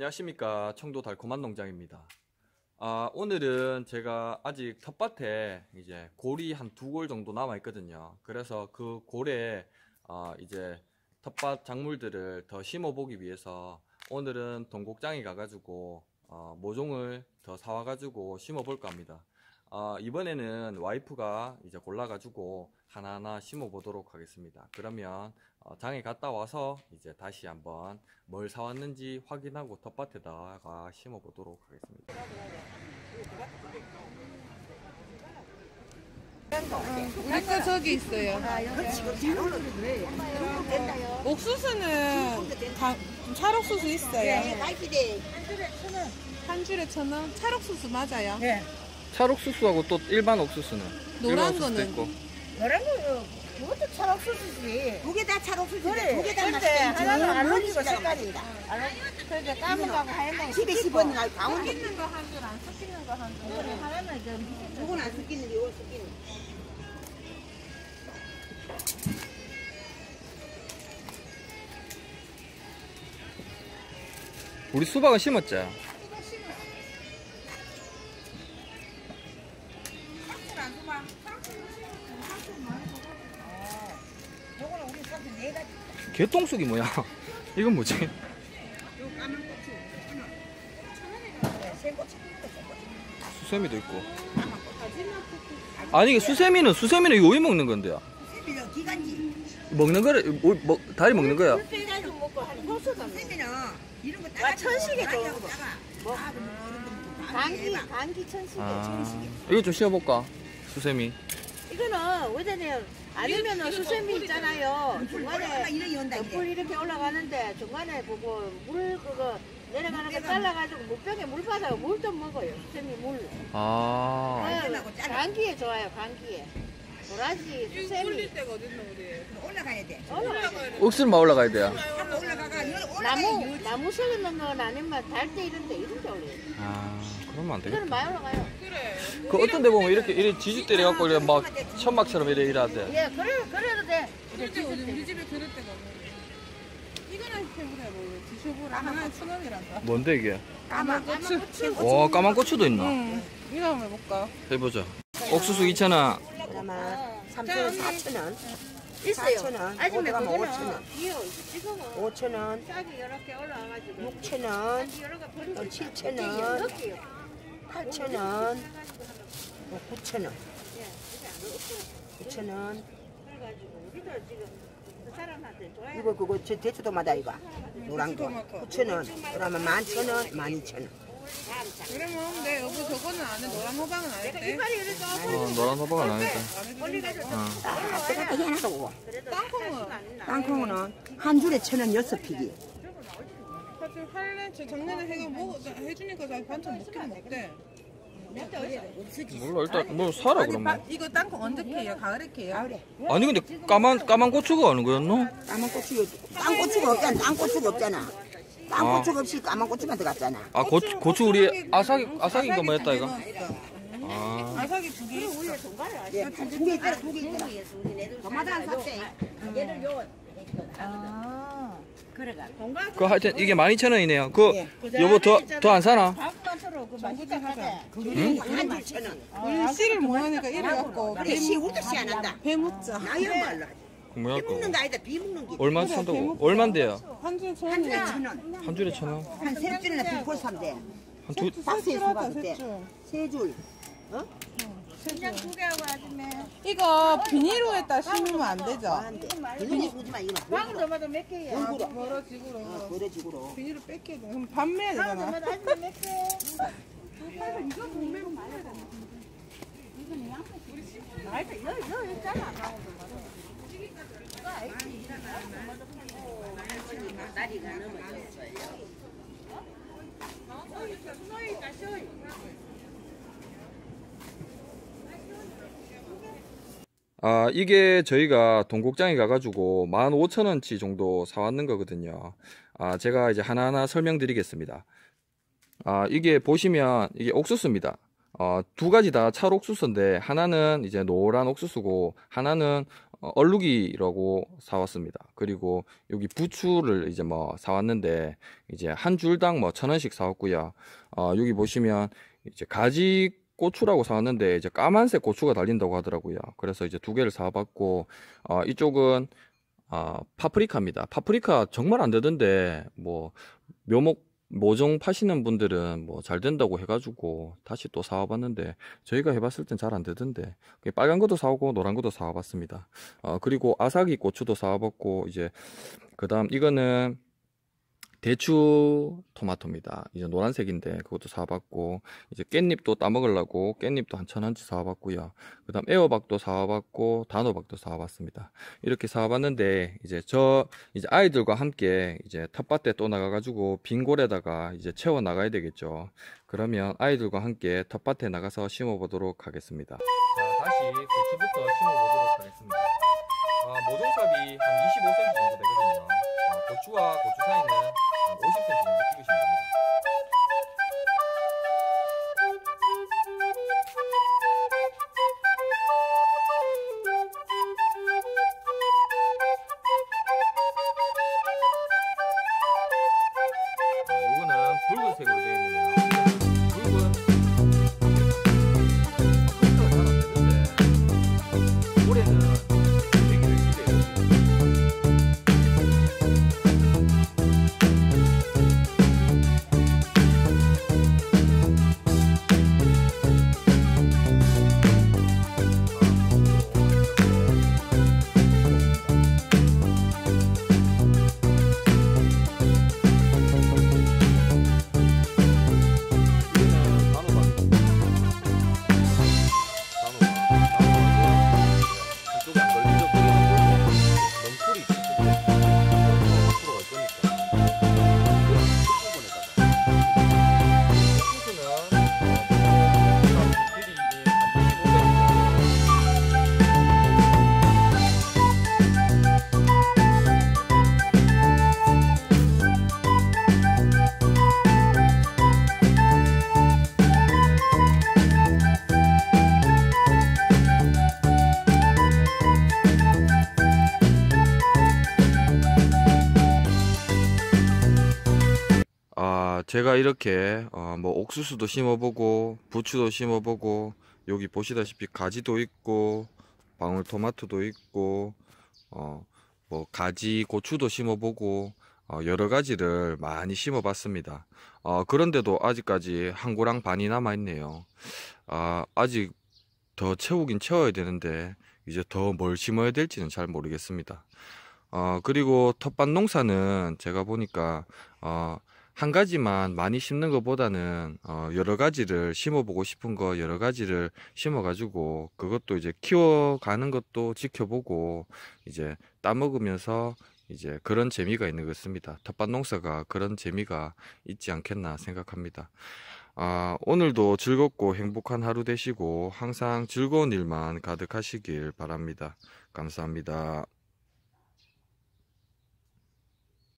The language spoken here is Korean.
안녕하십니까 청도 달콤한 농장입니다. 아, 오늘은 제가 아직 텃밭에 이제 골이 한 두 골 정도 남아 있거든요. 그래서 그 골에 아, 이제 텃밭 작물들을 더 심어 보기 위해서 오늘은 동곡장에 가가지고 어, 모종을 더 사와 가지고 심어 볼까 합니다. 아, 이번에는 와이프가 이제 골라가지고 하나하나 심어 보도록 하겠습니다. 그러면 어, 장에 갔다 와서 이제 다시 한번 뭘 사왔는지 확인하고 텃밭에다가 심어 보도록 하겠습니다. 우리 거 저기 있어요. 옥수수는 다, 찰옥수수 있어요. 한 줄에 천 원. 찰옥수수 맞아요. 찰옥수수하고 또 일반 옥수수는 노란 옥수수도 거는? 있고. 노란 거 그것도 찰옥수수지. 두 개 다 찰옥수수. 그래. 두개 다 근데 하나는 알로니고 색깔이다. 그러니까 까만 거하고 하얀 거. 집에 씹어는 날 가운데. 섞이는 거 한 줄, 안 섞이는 거 한 줄. 하나는 좀 누군 안 섞이는 게 이거 섞이는 거. 우리 수박은 심었지? 개똥쑥이 뭐야? 이건 뭐지? 요. 수세미도 있고. 아니 이게 수세미는 수세미는 이거 왜 먹는 건데요? 새밀려 기간지. 먹는 거를 뭐, 뭐, 다리 먹는 거야? 아, 따가. 천식에 좋은 거. 뭐? 아. 감기 감기 천식에 아, 천식에. 이거 좀 씌워볼까? 수세미. 이거는 왜냐면 아니면은 수세미 있잖아요. 물 중간에. 물 이렇게 올라가는데 중간에 보고 물 그거 내려가는 거 잘라가지고 물병에 물 받아요. 물 좀 먹어요. 수세미 물. 아, 어, 감기에 좋아요. 감기에. 도라지 수세미. 때가 어딨나 우리. 올라가야 돼. 올라가요. 옥수수만 올라가야 돼요. 한번 올라가가 열 올라가야 나무 나무 석 있는 건 아니면 달대 이런 데 이런 데 올려요. 아, 그러면 안 되겠다. 이거는 많이 올라가요. 그래. 그 어떤 데 보면 이렇게, 이렇게 지주 때려갖고 이렇게 막 천막처럼 이래 이래 하대. 예, 그래 그래도 돼. 그때 우리, 우리 집에 그럴 때가 없는데. 이거는 뭐 드셔보라. 하나에 천 원이란다. 뭔데 이게? 까만 고추. 와, 까만 고추도 있나? 응. 이거 한번 해볼까? 해보자. 옥수수 2,000원. 그러면 3천 4천 원. 있어요. 4,000원. 아줌마 그거는 5,000원. 이요 지금은 5천 원. 싹이 여러 개 올라와가지고 6천 원. 여러 개 버리고 또 있다. 7천 이게 원. 여섯 개요. 8천 원. 9천 원. 예, 9천 원. 그래가지고 우리도 지금 그 이거 그거 저 대추도마다 이거 노란 거 9천 원. 그러면 11,000 원, 12,000원. 그러면 내 여보 저거는 안 해. 노란 호박은 안 이렇게 어, 노란 호박은 안 했다. 어. 아, 뜨겁게 해놔도 그래도 땅콩은? 땅콩은 한 줄에 천 원 여섯 피기. 사실 할래? 저 작년에 해가 먹 해주니까 자기 반찬 먹긴 먹대. 몰라, 일단 뭐 사라 그러면. 이거 땅콩 언제 캐요? 가을에 캐요? 가을에 아니 근데 까만 까만 고추가 어느 거였노? 까만 고추 땅고추가 없잖아. 땅고추가 없잖아. 땅고추가 없이 까만 고추만 들어갔잖아. 아 고추 고추 우리 아삭 아삭인 거 뭐였다 이거? 아, 아삭이 두개 있어. 예, 두개 있더라, 두개 있더라. 도마다 안 샀대. 얘를 요 아, 그래가 그 하여튼 이게 12,000원이네요. 그 예. 여보 더 더 안 사나? 그 하자. 한줄 천 원. 우리 씨를 못 하니까 이래 갖고 근데 씨 우도 씨안 한다. 배 묻자. 나 이런 거 알라. 비 거? 먹는 거 아니다. 비 먹는 게. 얼마 산다고? 얼마인데요? 한 줄에 천한 줄에 원이야. 천 원. 한 줄에 천 원? 한 세 줄이나 비포 삼대. 한 두? 박스에 수박 그때. 줄. 세 줄. 그냥 두 개 하고 아줌마. 이거 비닐로에다 심으면 안 되죠? 한대. 비닐 주지 마 이거. 방은 더마다 몇 개야? 얼굴어. 아, 멀어 지구로. 어, 그래지구로. 비닐을 뺏겨야 돼. 그럼 판매해야 되잖아. 더마다 아줌마 몇 개? 말도 여, 여 있잖아. 방은 더마다. 아, 이게 저희가 동곡장에 가가지고 15,000원치 정도 사왔는 거거든요. 아, 제가 이제 하나하나 설명드리겠습니다. 아, 이게 보시면 이게 옥수수입니다. 어, 두 가지 다 찰옥수수인데 하나는 이제 노란 옥수수고 하나는 어, 얼룩이라고 사왔습니다. 그리고 여기 부추를 이제 뭐 사왔는데 이제 한 줄당 뭐 천 원씩 사왔고요. 어, 여기 보시면 이제 가지 고추라고 사왔는데 이제 까만색 고추가 달린다고 하더라고요. 그래서 이제 두 개를 사봤고 어, 이쪽은 아, 파프리카입니다. 파프리카 정말 안 되던데 뭐 묘목 모종 파시는 분들은 뭐 잘 된다고 해가지고 다시 또 사와봤는데 저희가 해봤을 땐 잘 안 되던데 빨간 것도 사오고 노란 것도 사와봤습니다. 어, 그리고 아사기 고추도 사와봤고 이제 그 다음 이거는 대추 토마토입니다. 이제 노란색인데 그것도 사와봤고 이제 깻잎도 따먹으려고 깻잎도 한천 원치 사와봤고요. 그 다음 애호박도 사와봤고 단호박도 사와봤습니다. 이렇게 사와봤는데 이제 저 이제 아이들과 함께 이제 텃밭에 또 나가가지고 빈 골에다가 이제 채워 나가야 되겠죠. 그러면 아이들과 함께 텃밭에 나가서 심어보도록 하겠습니다. 자 다시 고추부터 심어보도록 하겠습니다. 아, 모종삽이 한 25cm 정도 되거든요. 아, 고추와 고추 사이는 한 50cm 정도 끼우시면 됩니다. 제가 이렇게 어, 뭐 옥수수도 심어보고 부추도 심어보고 여기 보시다시피 가지도 있고 방울토마토도 있고 어, 뭐 가지 고추도 심어보고 어, 여러 가지를 많이 심어봤습니다. 어, 그런데도 아직까지 한 고랑 반이 남아 있네요. 아, 아직 더 채우긴 채워야 되는데 이제 더 뭘 심어야 될지는 잘 모르겠습니다. 어, 그리고 텃밭 농사는 제가 보니까 어, 한 가지만 많이 심는 것보다는 어, 여러 가지를 심어보고 싶은 거 여러 가지를 심어가지고 그것도 이제 키워가는 것도 지켜보고 이제 따먹으면서 이제 그런 재미가 있는 것 같습니다. 텃밭 농사가 그런 재미가 있지 않겠나 생각합니다. 아, 오늘도 즐겁고 행복한 하루 되시고 항상 즐거운 일만 가득하시길 바랍니다. 감사합니다.